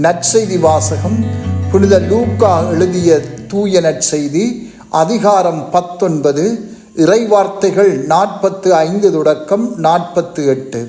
நற்செய்தி வாசகம் புனித லூக்கா எழுதிய தூய நற்செய்தி அதிகாரம் பத்தொன்பது இறைவார்த்தைகள் நாற்பத்து ஐந்து தொடக்கம் நாற்பத்து எட்டு.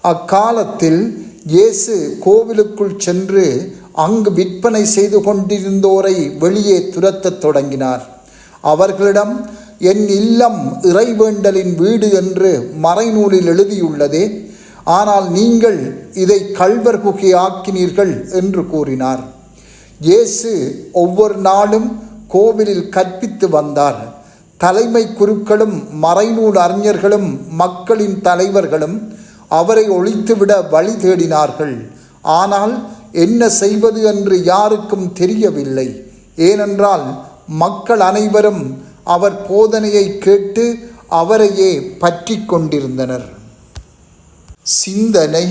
அக்காலத்தில் இயேசு கோவிலுக்குள் சென்று அங்கு விற்பனை செய்து கொண்டிருந்தோரை வெளியே துரத்தத் தொடங்கினார். அவர்களிடம் என் இல்லம் இறைவேண்டலின் வீடு என்று மறைநூலில் எழுதியுள்ளதே ஆனால் நீங்கள் இதை கள்வர் குகையாக்கினீர்கள் என்று கூறினார். இயேசு ஒவ்வொரு நாளும் கோவிலில் கற்பித்து வந்தார். தலைமை குருக்களும் மறைநூல் அறிஞர்களும் மக்களின் தலைவர்களும் அவரை ஒழித்துவிட வழி தேடினார்கள். ஆனால் என்ன செய்வது என்று யாருக்கும் தெரியவில்லை. ஏனென்றால் மக்கள் அனைவரும் அவர் போதனையை கேட்டு அவரையே பற்றி கொண்டிருந்தனர். சிந்தனை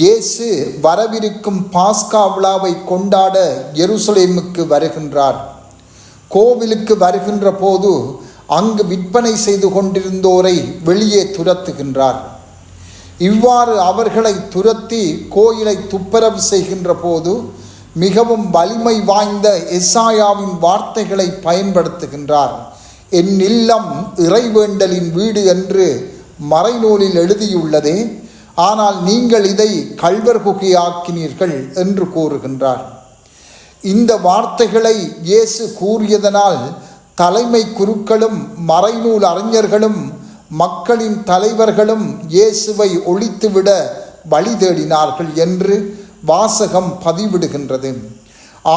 இயேசு வரவிருக்கும் பாஸ்கா விழாவை கொண்டாட எருசலேமுக்கு வருகின்றார். கோவிலுக்கு வருகின்ற போது அங்கு விற்பனை செய்து கொண்டிருந்தோரை வெளியே துரத்துகின்றார். இவ்வாறு அவர்களை துரத்தி கோயிலை துப்புரவு செய்கின்ற போது மிகவும் வலிமை வாய்ந்த எஸ்ஆயாவின் வார்த்தைகளை பயன்படுத்துகின்றார். என் இல்லம் இறைவேண்டலின் வீடு என்று மறைநூலில் எழுதியுள்ளதே ஆனால் நீங்கள் இதை கல்வர் குகையாக்கினீர்கள் என்று கூறுகின்றார். இந்த வார்த்தைகளை இயேசு கூறியதனால் தலைமை குருக்களும் மறைநூல் அறிஞர்களும் மக்களின் தலைவர்களும் இயேசுவை ஒழித்துவிட வழி தேடினார்கள் என்று வாசகம் பதிவிடுகின்றது.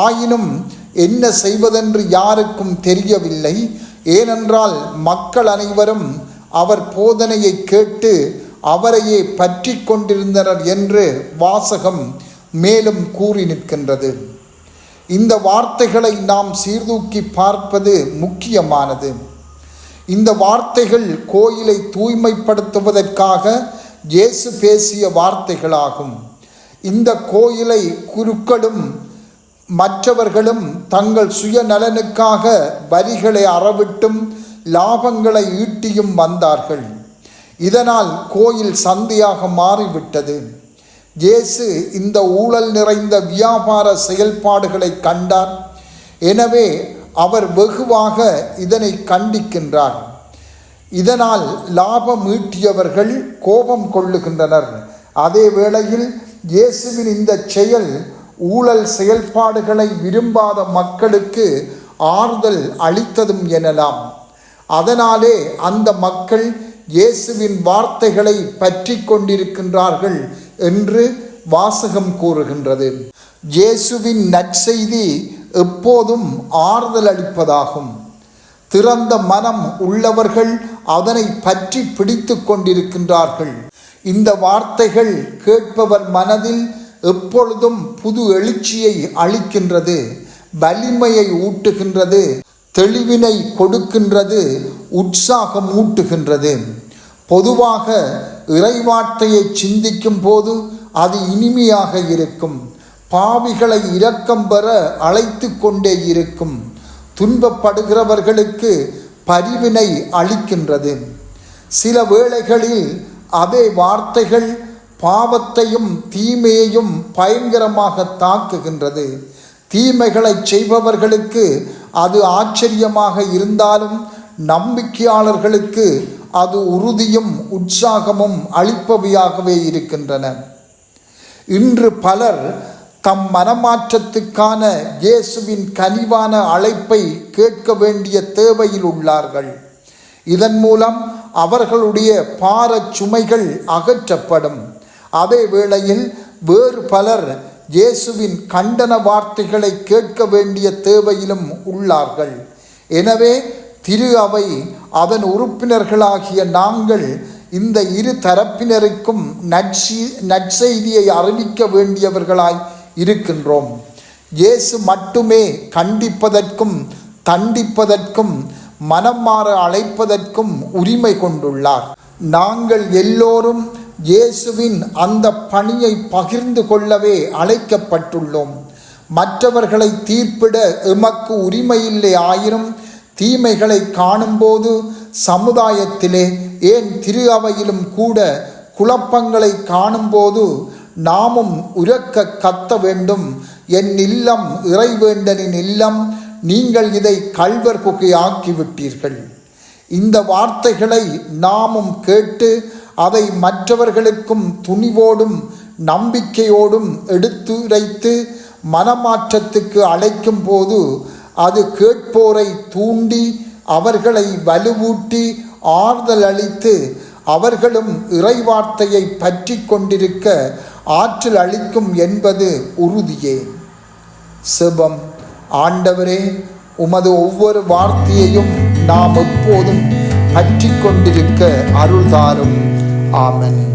ஆயினும் என்ன செய்வதென்று யாருக்கும் தெரியவில்லை. ஏனென்றால் மக்கள் அனைவரும் அவர் போதனையை கேட்டு அவரையே பற்றி கொண்டிருந்தனர் என்று வாசகம் மேலும் கூறி நிற்கின்றது. இந்த வார்த்தைகளை நாம் சீர்தூக்கி பார்ப்பது முக்கியமானது. இந்த வார்த்தைகள் கோயிலை தூய்மைப்படுத்துவதற்காக இயேசு பேசிய வார்த்தைகளாகும். இந்த கோயிலை குருக்களும் மற்றவர்களும் தங்கள் சுயநலனுக்காக வரிகளை அறவிட்டும் லாபங்களை ஈட்டியும் வந்தார்கள். இதனால் கோயில் சந்தையாக மாறிவிட்டது. இயேசு இந்த ஊழல் நிறைந்த வியாபார செயல்பாடுகளை கண்டார். எனவே அவர் வெகுவாக இதனை கண்டிக்கின்றார். இதனால் லாபம் ஈட்டியவர்கள் கோபம் கொள்ளுகின்றனர். அதே வேளையில் இயேசுவின் இந்த செயல் ஊழல் செயல்பாடுகளை விரும்பாத மக்களுக்கு ஆறுதல் அளித்ததும் எனலாம். அதனாலே அந்த மக்கள் இயேசுவின் வார்த்தைகளை பற்றி கொண்டிருக்கின்றார்கள் என்று வாசகம் கூறுகின்றது. இயேசுவின் நற்செய்தி எப்போதும் ஆறுதல் அளிப்பதாகும். திறந்த மனம் உள்ளவர்கள் அதனை பற்றி பிடித்து கொண்டிருக்கின்றார்கள். இந்த வார்த்தைகள் கேட்பவர் மனதில் எப்பொழுதும் புது எழுச்சியை அளிக்கின்றது வலிமையை ஊட்டுகின்றது தெளிவினை கொடுக்கின்றது உற்சாகம் ஊட்டுகின்றது. பொதுவாக இறைவார்த்தையை சிந்திக்கும் போது அது இனிமையாக இருக்கும். பாவிகளை இரக்கம் பெற அழைத்து கொண்டே இருக்கும். துன்பப்படுகிறவர்களுக்கு பரிவினை அளிக்கின்றது. சில வேளைகளில் அதே வார்த்தைகள் பாவத்தையும் தீமையையும் பயங்கரமாக தாக்குகின்றது. தீமைகளை செய்பவர்களுக்கு அது ஆச்சரியமாக இருந்தாலும் நம்பிக்கையாளர்களுக்கு அது உறுதியும் உற்சாகமும் அளிப்பவையாகவே இருக்கின்றன. இன்று பலர் தம் மனமாற்றத்துக்கான இயேசுவின் கனிவான அழைப்பை கேட்க வேண்டிய தேவையில் உள்ளார்கள். இதன் மூலம் அவர்களுடைய பாரச் சுமைகள் அகற்றப்படும். அதே வேளையில் வேறு பலர் இயேசுவின் கண்டன வார்த்தைகளை கேட்க வேண்டிய தேவையிலும் உள்ளார்கள். எனவே திரு அவை அதன் உறுப்பினர்களாகிய நாங்கள் இந்த இரு தரப்பினருக்கும் நட்சி நற்செய்தியை அறிவிக்க வேண்டியவர்களாய் இருக்கின்றோம். இயேசு மட்டுமே கண்டிப்பதற்கும் தண்டிப்பதற்கும் மனம் மாற அழைப்பதற்கும் உரிமை கொண்டுள்ளார். நாங்கள் எல்லோரும் இயேசுவின் அந்த பணியை பகிர்ந்து கொள்ளவே அழைக்கப்பட்டுள்ளோம். மற்றவர்களை தீர்ப்பிட எமக்கு உரிமையில்லை ஆயினும் தீமைகளை காணும்போது சமுதாயத்திலே ஏன் திரு அவையிலும் கூட குழப்பங்களை காணும்போது நாமும் உரக்க கத்த வேண்டும். என் இல்லம் இறைவேண்டனின் இல்லம் நீங்கள் இதை கல்வர் குகையாக்கிவிட்டீர்கள். இந்த வார்த்தைகளை நாமும் கேட்டு அதை மற்றவர்களுக்கும் துணிவோடும் நம்பிக்கையோடும் எடுத்துரைத்து மனமாற்றத்துக்கு அழைக்கும் போது அது கேட்போரை தூண்டி அவர்களை வலுவூட்டி ஆறுதல் அளித்து அவர்களும் இறைவார்த்தையை பற்றி கொண்டிருக்க ஆற்றல் அளிக்கும் என்பது உறுதியே. சிவம் ஆண்டவரே உமது ஒவ்வொரு வார்த்தையையும் நாம் எப்போதும் பற்றி கொண்டிருக்க அருள்தாரும். Amen.